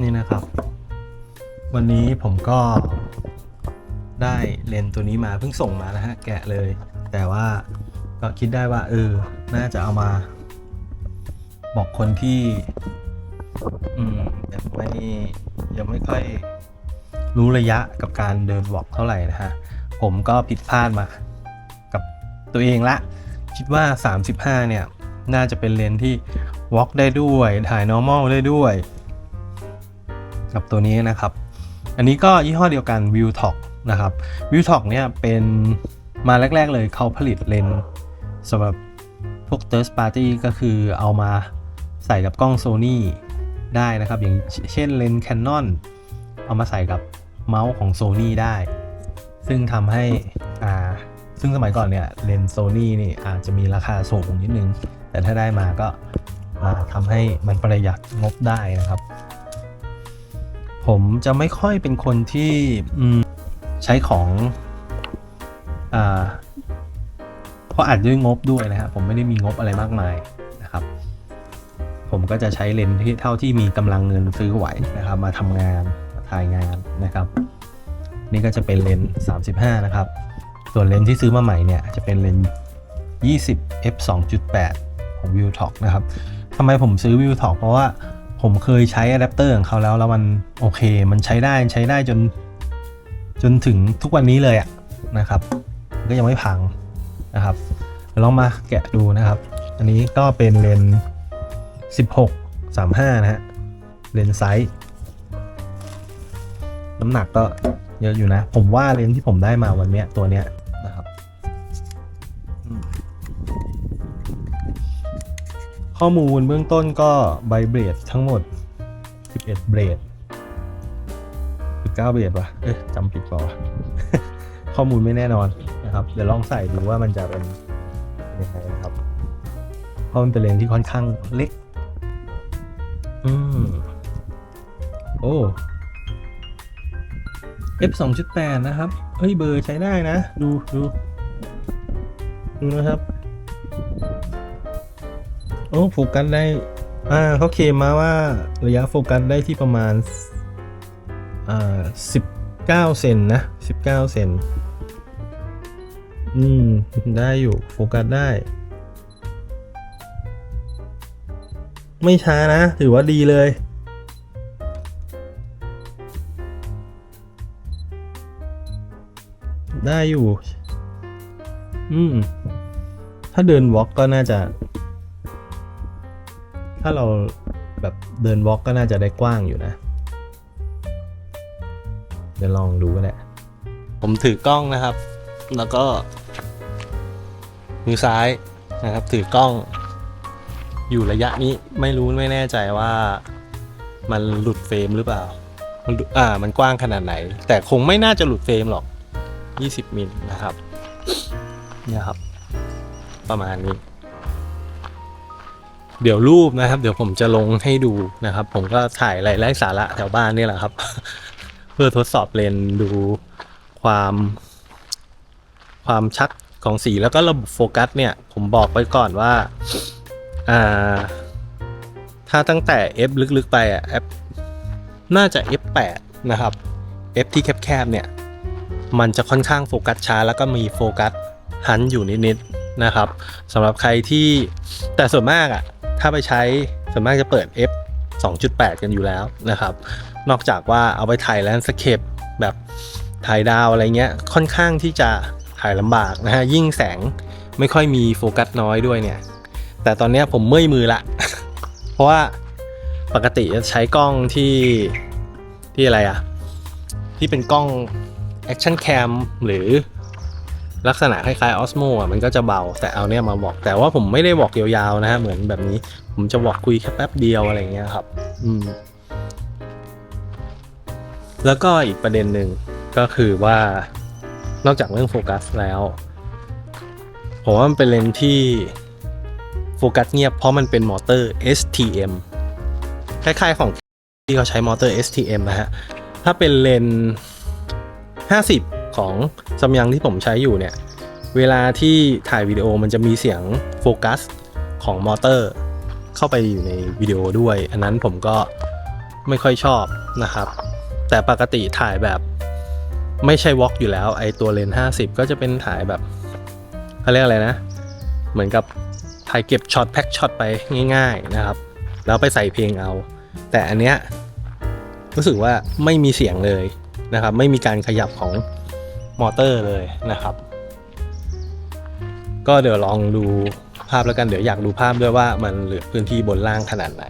นี่นะครับ วันนี้ผมก็ได้เลนส์ตัวนี้มาเพิ่งส่งมานะฮะ แกะเลย แต่ว่าก็คิดได้ว่า เออ น่าจะเอามา บอกคนที่ อืมยังไม่ยังไม่ค่อยรู้ระยะกับการเดินวอล์กเท่าไหร่นะฮะ ผมก็ผิดพลาดมา กับตัวเองละ คิดว่า 35 เนี่ย น่าจะเป็นเลนส์ที่วอล์กได้ด้วย ถ่าย normal ได้ด้วย กับตัวนี้นะครับ อันนี้ก็ยี่ห้อเดียวกัน v i e w t o k นะครับ v i e w t o k เนี่ยเป็นมาแรก ๆ เลยเขาผลิตเลนส์สำหรับพวก third party ก็คือเอามาใส่กับกล้อง Sony ได้นะครับ อย่างเช่นเลนส์ Canon เอามาใส่กับเมาส์ของ Sony ได้ ซึ่งทำให้อ่าซึ่งสมัยก่อนเนี่ยเลนส์ Sony นี่อาจจะมีราคาสูงนิดนึง แต่ถ้าได้มาก็มาทำให้มันประหยัดงบได้นะครับ ผมจะไม่ค่อยเป็นคนที่ใช้ของอเพราะอาจด้วยงบด้วยนะครับผมไม่ได้มีงบอะไรมากมายนะครับ ผมก็จะใช้เลนส์ที่เท่าที่มีกำลังเงินซื้อไหวนะครับ มาทำงานมาถ่ายงานนะครับ นี่ก็จะเป็นเลนส์35 นะครับ ส่วนเลนส์ที่ซื้อมาใหม่เนี่ยจะเป็นเลนส์20 f 2.8ของ v i e w t o k นะครับทำไมผมซื้อ v i e w t o k เพราะว่า ผมเคยใช้อะแดปเตอร์ของเขาแล้วแล้วมันโอเค มันใช้ได้ใช้ได้จน จนถึงทุกวันนี้เลยอะนะครับ ก็ยังไม่พังนะครับลองมาแกะดูนะครับ อันนี้ก็เป็นเลนส์16 35 นะฮะ เลนส์ไซส์น้ำหนักก็เยอะอยู่นะ ผมว่าเลนส์ที่ผมได้มาวันเนี้ยตัวเนี้ย ข้อมูลเบื้องต้นก็ไบเบรดทั้งหมด 11 เบรด19 เบรดวะเอ๊ะจำผิดเปล่าวะข้อมูลไม่แน่นอนนะครับ เดี๋ยวลองใส่ดูว่ามันจะเป็นยังไงนะครับ เพราะมันเป็นเลนที่ค่อนข้างเล็ก อืม โอ้ f 2.8 นะครับ เฮ้ย เบอร์ใช้ได้นะ ดูดูดูนะครับ อ้โฟกัสได้อ่าเขาเคลมมาว่าระยะโฟกัสได้ที่ประมาณอ่า19เก้าเซนนะ19เซนอืม ได้อยู่โฟกัสได้ ไม่ช้านะ ถือว่าดีเลยได้อยู่ อืม ถ้าเดินวอล์กก็น่าจะ ถ้าเราแบบเดินวอล์กก็น่าจะได้กว้างอยู่นะ เดี๋ยวลองดูก็ได้ผมถือกล้องนะครับ แล้วก็มือซ้ายนะครับ ถือกล้อง อยู่ระยะนี้ไม่รู้ไม่แน่ใจว่ามันหลุดเฟรมหรือเปล่า มันอ่ามันกว้างขนาดไหน แต่คงไม่น่าจะหลุดเฟรมหรอก 20มิลนะครับเนี่ยครับ ประมาณนี้ เดี๋ยวรูปนะครับ เดี๋ยวผมจะลงให้ดูนะครับ ผมก็ถ่ายไร้สาระแถวบ้านนี่แหละครับ เพื่อทดสอบเลนดูความ ความชัดของสีแล้วก็ระบบโฟกัสเนี่ย ผมบอกไว้ก่อนว่าอ่าถ้าตั้งแต่ F ลึกๆไปอะ F น่าจะ F8 นะครับ F ที่แคบๆเนี่ย มันจะค่อนข้างโฟกัสช้า แล้วก็มีโฟกัสหันอยู่นิดๆนะครับสำหรับใครที่แต่ส่วนมากอะ่ะ ถ้าไปใช้ส่วนมากจะเปิด f 2.8 กันอยู่แล้วนะครับ นอกจากว่าเอาไปถ่ายแลนด์สเคปแบบถ่ายดาวอะไรเงี้ยค่อนข้างที่จะถ่ายลำบากนะฮะยิ่งแสงไม่ค่อยมีโฟกัสน้อยด้วยเนี่ย แต่ตอนนี้ผมเมื่อยมือละ เพราะว่าปกติจะใช้กล้องที่ที่อะไรอะที่เป็นกล้อง Action Cam หรือ ลักษณะคล้ายๆ Osmo อะมันก็จะเบาแต่เอาเนี่ยมาบอกแต่ว่าผมไม่ได้บอกยาวๆนะฮะเหมือนแบบนี้ ผมจะบอกคุยแค่แป๊บเดียวอะไรเงี้ยครับ อืม แล้วก็อีกประเด็นหนึ่งก็คือว่านอกจากเรื่องโฟกัสแล้วผมว่ามันเป็นเลนที่โฟกัสเงียบเพราะมันเป็นมอเตอร์ STM คล้ายๆของที่เขาใช้มอเตอร์ STM นะฮะ ถ้าเป็นเลนส์50 ของซัมยังที่ผมใช้อยู่เนี่ย เวลาที่ถ่ายวิดีโอมันจะมีเสียงโฟกัสของมอเตอร์เข้าไปอยู่ในวิดีโอด้วย อันนั้นผมก็ไม่ค่อยชอบนะครับ แต่ปกติถ่ายแบบไม่ใช่วอล์กอยู่แล้ว ไอตัวเลนส์50 ก็จะเป็นถ่ายแบบเขาเรียกอะไรนะ เหมือนกับถ่ายเก็บช็อตแพ็กช็อตไปง่ายๆนะครับ แล้วไปใส่เพลงเอา แต่อันเนี้ยรู้สึกว่าไม่มีเสียงเลยนะครับ ไม่มีการขยับของ มอเตอร์เลยนะครับ ก็เดี๋ยวลองดูภาพแล้วกันเดี๋ยวอยากดูภาพด้วยว่ามันเหลือพื้นที่บนล่างขนาดไหน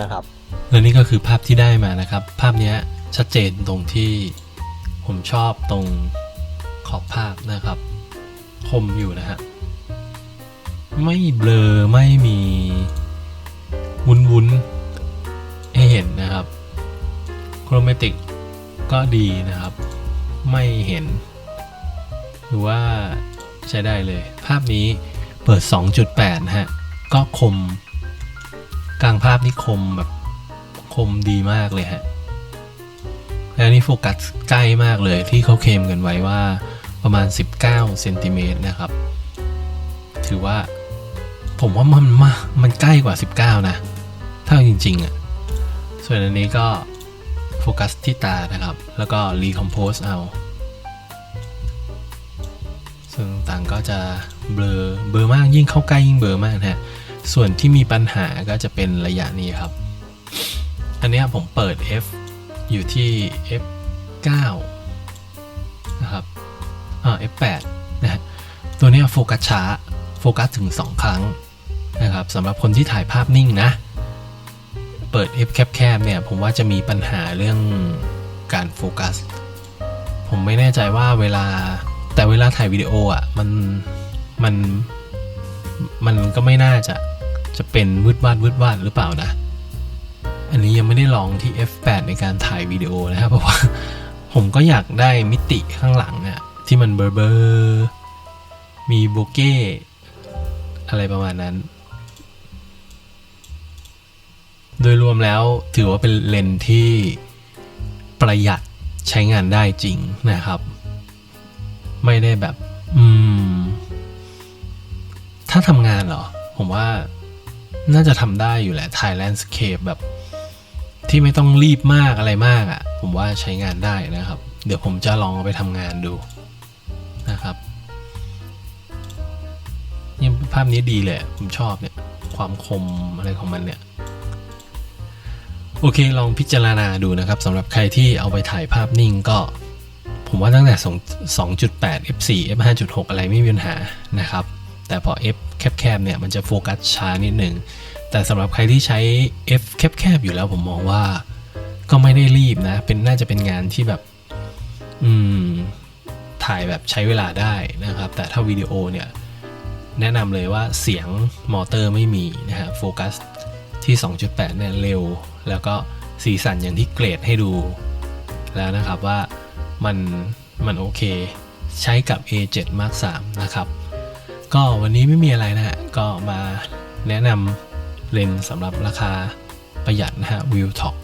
นะครับและนี่ก็คือภาพที่ได้มานะครับ ภาพนี้ชัดเจนตรงที่ผมชอบตรงขอบภาพนะครับ คมอยู่นะฮะไม่เบลอไม่มีวุ้นวุ้นให้เห็นนะครับโครเมติกก็ดีนะครับ ไม่เห็น หรือว่าใช้ได้เลย ภาพนี้เปิด 2.8 นะฮะ ก็คม กลางภาพนี่คมแบบคมดีมากเลยฮะ แล้วนี่โฟกัสใกล้มากเลยที่เขาเคมกันไว้ว่าประมาณ 19เซนติเมตรนะครับ ถือว่าผมว่ามันมากมันใกล้กว่า 19 นะถ้าจริงๆอะ่ะ ส่วนอันนี้ก็โฟกัสที่ตานะครับ แล้วก็รีคอมโพสเอา ส่วนต่างๆก็จะเบลอเบลอมากยิ่งเข้าใกล้ยิ่งเบลอมากนะฮะส่วนที่มีปัญหาก็จะเป็นระยะนี้ครับ อันนี้ผมเปิด F อยู่ที่ F9 นะครับอ่า F8 นะฮะตัวนี้โฟกัสช้าโฟกัสถึง 2 ครั้งนะครับสำหรับคนที่ถ่ายภาพนิ่งนะ เปิด F แคบๆเนี่ยผมว่าจะมีปัญหาเรื่องการโฟกัส ผมไม่แน่ใจว่าเวลา แต่เวลาถ่ายวิดีโออะมันมันมันก็ไม่น่าจะจะเป็นวืดวาดวืดวาดหรือเปล่านะ อันนี้ยังไม่ได้ลองที่ F8 ในการถ่ายวิดีโอนะครับเพราะว่าผมก็อยากได้มิติข้างหลังอะที่มันเบอร์เบอร์มีโบเก้อะไรประมาณนั้น โดยรวมแล้วถือว่าเป็นเลนที่ประหยัดใช้งานได้จริงนะครับ ไม่ได้แบบ อืม ถ้าทำงานเหรอ ผมว่าน่าจะทำได้อยู่แหละถ่ายแลนด์สเคปแบบ ที่ไม่ต้องรีบมากอะไรมากอะ่ะ ผมว่าใช้งานได้นะครับ เดี๋ยวผมจะลองเอาไปทำงานดูนะครับนี่ภาพนี้ดีเลย ผมชอบเนี่ย ความคมอะไรของมันเนี่ย โอเคลองพิจารณาดูนะครับสำหรับใครที่เอาไปถ่ายภาพนิ่งก็ ผมว่าตั้งแต่ 2.8 f4 f 5.6 อะไรไม่มีปัญหานะครับ แต่พอ f แคบๆเนี่ยมันจะโฟกัสช้านิดหนึ่งแต่สำหรับใครที่ใช้ f แคบๆอยู่แล้วผมมองว่าก็ไม่ได้รีบนะ เป็นน่าจะเป็นงานที่แบบ อืม ถ่ายแบบใช้เวลาได้นะครับ แต่ถ้าวิดีโอเนี่ยแนะนำเลยว่าเสียงมอเตอร์ไม่มีนะฮะโฟกัสที่ 2.8เนี่ยเร็ว แล้วก็สีสันอย่างที่เกรดให้ดู แล้วนะครับว่า มันมันโอเค ใช้กับ A7 Mark 3นะครับ ก็วันนี้ไม่มีอะไรนะฮะ ก็มาแนะนำเลนส์สำหรับราคาประหยัดนะฮะ w i l t o k